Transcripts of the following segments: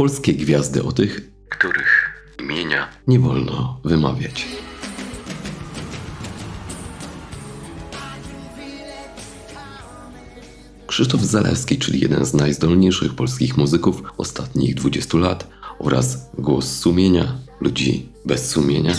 polskie gwiazdy o tych, których imienia nie wolno wymawiać. Krzysztof Zalewski, czyli jeden z najzdolniejszych polskich muzyków ostatnich 20 lat oraz głos sumienia ludzi bez sumienia.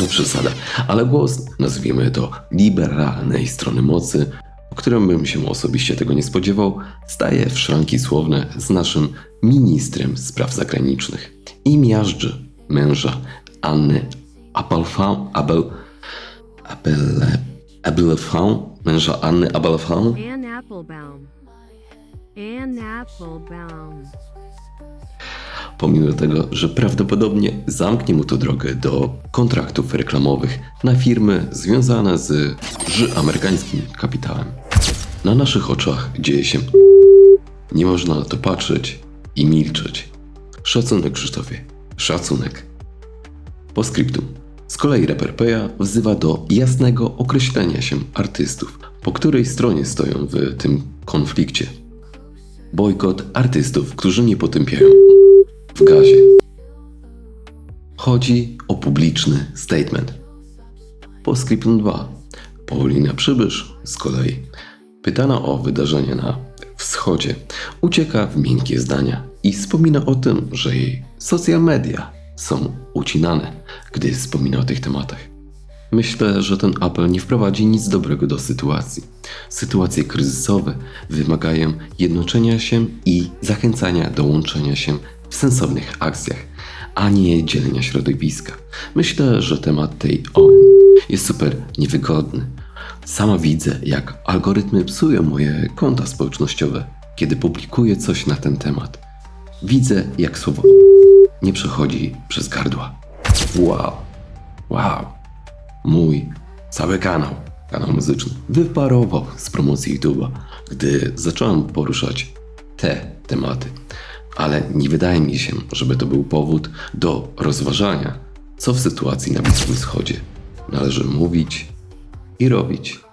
No przesada, ale głos, nazwijmy to liberalnej strony mocy, którym bym się osobiście tego nie spodziewał, staje w szranki słowne z naszym ministrem spraw zagranicznych i miażdży męża Anny Appelfan, Abel, Abel, Abelfan, męża Anny Abelfan, Ann Applebaum. Ann Applebaum. pomimo tego, że prawdopodobnie zamknie mu to drogę do kontraktów reklamowych na firmy związane z ż amerykańskim kapitałem. Na naszych oczach dzieje się. Nie można na to patrzeć i milczeć. Szacunek Krzysztofie, szacunek. Po skryptum. Z kolei raper Peja wzywa do jasnego określenia się artystów, po której stronie stoją w tym konflikcie. Bojkot artystów, którzy nie potępiają w gazie. Chodzi o publiczny statement. Po Scriptum 2 Paulina Przybysz z kolei, pytana o wydarzenia na wschodzie, ucieka w miękkie zdania i wspomina o tym, że jej social media są ucinane, gdy wspomina o tych tematach. Myślę, że ten apel nie wprowadzi nic dobrego do sytuacji. Sytuacje kryzysowe wymagają jednoczenia się i zachęcania do łączenia się w sensownych akcjach, a nie dzielenia środowiska. Myślę, że temat tej o jest super niewygodny. Sama widzę, jak algorytmy psują moje konta społecznościowe, kiedy publikuję coś na ten temat. Widzę, jak słowo nie przechodzi przez gardła. Wow, wow mój cały kanał, kanał muzyczny, wyparował z promocji YouTube'a, gdy zacząłem poruszać te tematy. Ale nie wydaje mi się, żeby to był powód do rozważania, co w sytuacji na Bliskim Wschodzie należy mówić i robić.